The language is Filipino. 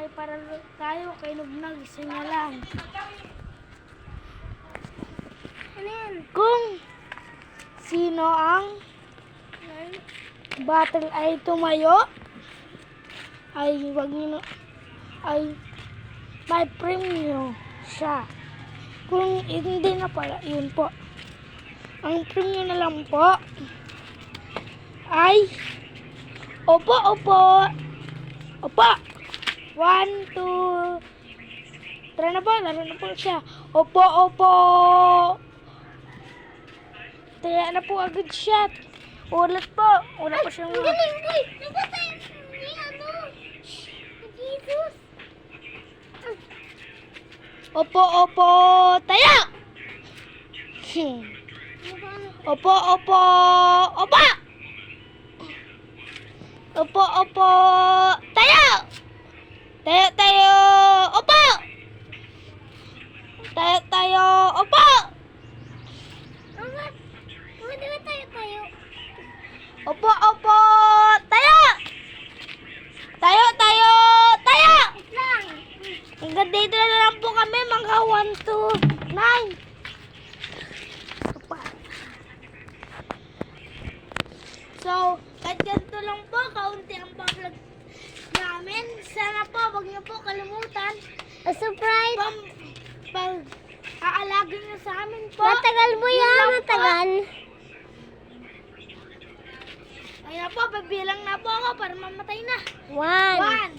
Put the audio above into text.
may paralo tayo kay Nugnag. Yan? Kung sino ang battle ay tumayo, ay wag niyo ay may premyo siya. Kung hindi na pala, yun po. Ang premyo na lang po ay Opo, opo. Opo. One, two. Tara na po, laro na po siya. Opo, opo. Taya na po agad siya. Ulat po. Wala pa siyang... Ang galing, boy! Nagpatay ni ano? Jesus! Opo, opo. Taya! Opo, opo. Opo! Opo, opo. Tayo! Tayo, tayo. Opo! Tayo, tayo. Opo! Pwede ba tayo tayo? Opo, opo. Tayo! Tayo, tayo. Tayo! Hanggang dito na lang po kami. Mga 1, 2, 9. So, kahit ganito lang po, kaunti ang pa-vlog namin. Sana po, wag niyo po kalimutan. A surprise! Pag aalagin niyo sa amin po. Matagal mo yan, lang po. matagal. Ayan po, babilang na po ako para mamatay na. One, 1,